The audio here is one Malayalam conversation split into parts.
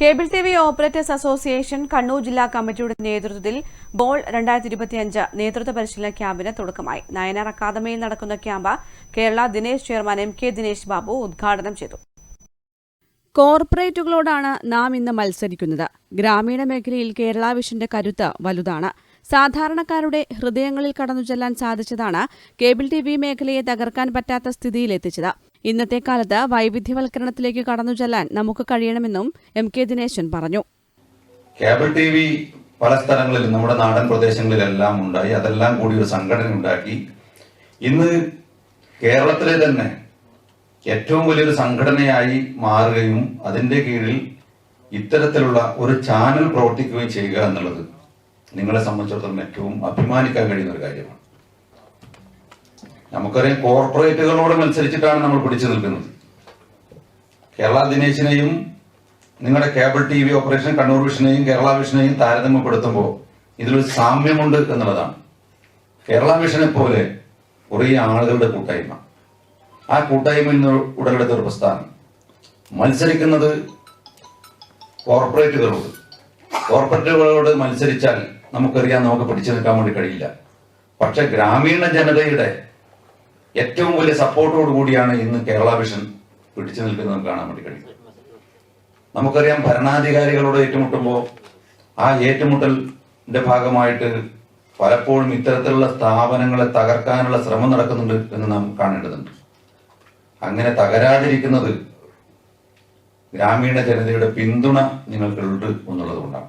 Cable T V operators association Kannur ജില്ലാ കമ്മിറ്റിയുടെ നേതൃത്വത്തിൽ ബോൾ രണ്ടായിരത്തി ഇരുപത്തിയഞ്ച് നേതൃത്വ പരിശീലന ക്യാമ്പിന് തുടക്കമായി. നയനാർ അക്കാദമിയിൽ നടക്കുന്ന camp Kerala Dinesh chairman M K Dinesh Babu ഉദ്ഘാടനം ചെയ്തു. കോർപ്പറേറ്റുകളോടാണ് നാം ഇന്ന് മത്സരിക്കുന്നത്. ഗ്രാമീണ മേഖലയിൽ കേരള വിഷന്റെ കരുത്ത് വലുതാണ്. സാധാരണക്കാരുടെ ഹൃദയങ്ങളിൽ കടന്നു ചെല്ലാൻ സാധിച്ചതാണ് കേബിൾ ടി വി മേഖലയെ തകർക്കാൻ പറ്റാത്ത സ്ഥിതിയിലെത്തിച്ചത്. ഇന്നത്തെ കാലത്ത് വൈവിധ്യവൽക്കരണത്തിലേക്ക് കടന്നു ചെല്ലാൻ നമുക്ക് കഴിയണമെന്നും എം കെ ദിനേശൻ പറഞ്ഞു. കേബിൾ ടി വി പല സ്ഥലങ്ങളിലും നമ്മുടെ നാടൻ പ്രദേശങ്ങളിലെല്ലാം ഉണ്ടായി. അതെല്ലാം കൂടി ഒരു സംഘടന ഉണ്ടാക്കി. ഇന്ന് കേരളത്തിലെ തന്നെ ഏറ്റവും വലിയൊരു സംഘടനയായി മാറുകയും അതിന്റെ കീഴിൽ ഇത്തരത്തിലുള്ള ഒരു ചാനൽ പ്രവർത്തിക്കുകയും ചെയ്യുക എന്നുള്ളത് നിങ്ങളെ സംബന്ധിച്ചിടത്തോളം ഏറ്റവും അഭിമാനിക്കാൻ കഴിയുന്ന ഒരു കാര്യമാണ്. നമുക്കറിയാം കോർപ്പറേറ്റുകളോട് മത്സരിച്ചിട്ടാണ് നമ്മൾ പിടിച്ചു നിൽക്കുന്നത്. കേരള ദിനേശിനെയും നിങ്ങളുടെ cable T V operation Kannur വിഷനെയും Kerala വിഷനെയും താരതമ്യപ്പെടുത്തുമ്പോൾ ഇതിലൊരു സാമ്യമുണ്ട് എന്നുള്ളതാണ്. കേരള വിഷനെ പോലെ കുറേ ആളുകളുടെ കൂട്ടായ്മ. ആ കൂട്ടായ്മയിൽ നിന്ന് ഉടലെടുത്ത ഒരു പ്രസ്ഥാനം. മത്സരിക്കുന്നത് കോർപ്പറേറ്റുകളോട്. കോർപ്പറേറ്റുകളോട് മത്സരിച്ചാൽ നമുക്കറിയാം നമുക്ക് പിടിച്ചു നിൽക്കാൻ വേണ്ടി കഴിയില്ല. പക്ഷെ ഗ്രാമീണ ജനതയുടെ ഏറ്റവും വലിയ സപ്പോർട്ടോട് കൂടിയാണ് ഇന്ന് കേരള വിഷൻ പിടിച്ചു നിൽക്കുന്നത് കാണാൻ വേണ്ടി കഴിയും. നമുക്കറിയാം ഭരണാധികാരികളോട് ഏറ്റുമുട്ടുമ്പോൾ ആ ഏറ്റുമുട്ടലിന്റെ ഭാഗമായിട്ട് പലപ്പോഴും ഇത്തരത്തിലുള്ള സ്ഥാപനങ്ങളെ തകർക്കാനുള്ള ശ്രമം നടക്കുന്നുണ്ട് എന്ന് നാം കാണേണ്ടതുണ്ട്. അങ്ങനെ തകരാതിരിക്കുന്നത് ഗ്രാമീണ ജനതയുടെ പിന്തുണ നിങ്ങൾക്കുണ്ട് എന്നുള്ളത് കൊണ്ടാണ്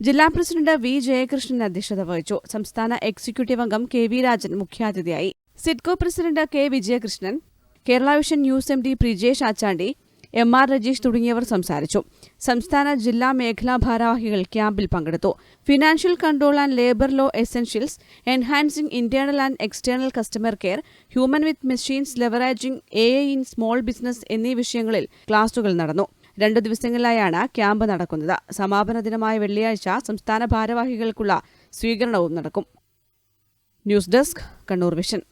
ജില്ലാ പ്രസിഡന്റ് വി ജയകൃഷ്ണൻ അധ്യക്ഷത വഹിച്ചു. സംസ്ഥാന എക്സിക്യൂട്ടീവ് അംഗം കെ വി രാജൻ മുഖ്യാതിഥിയായി. SIDCO president K Vijayakrishnan Kerala vision news M D Prijesh Achandi M R Rajeesh തുടങ്ങിയവർ സംസാരിച്ചു. സംസ്ഥാന ജില്ലാ മേഖലാ ഭാരവാഹികൾ ക്യാമ്പിൽ പങ്കെടുത്തു. Financial control and labour law essentials enhancing internal and external customer care human with machines leveraging A in small business എന്നീ വിഷയങ്ങളിൽ ക്ലാസുകൾ നടന്നു. രണ്ടു ദിവസങ്ങളിലായാണ് ക്യാമ്പ് നടക്കുന്നത്. സമാപന ദിനമായ വെള്ളിയാഴ്ച സംസ്ഥാന ഭാരവാഹികൾക്കുള്ള സ്വീകരണവും നടക്കും. News desk Kannur vision.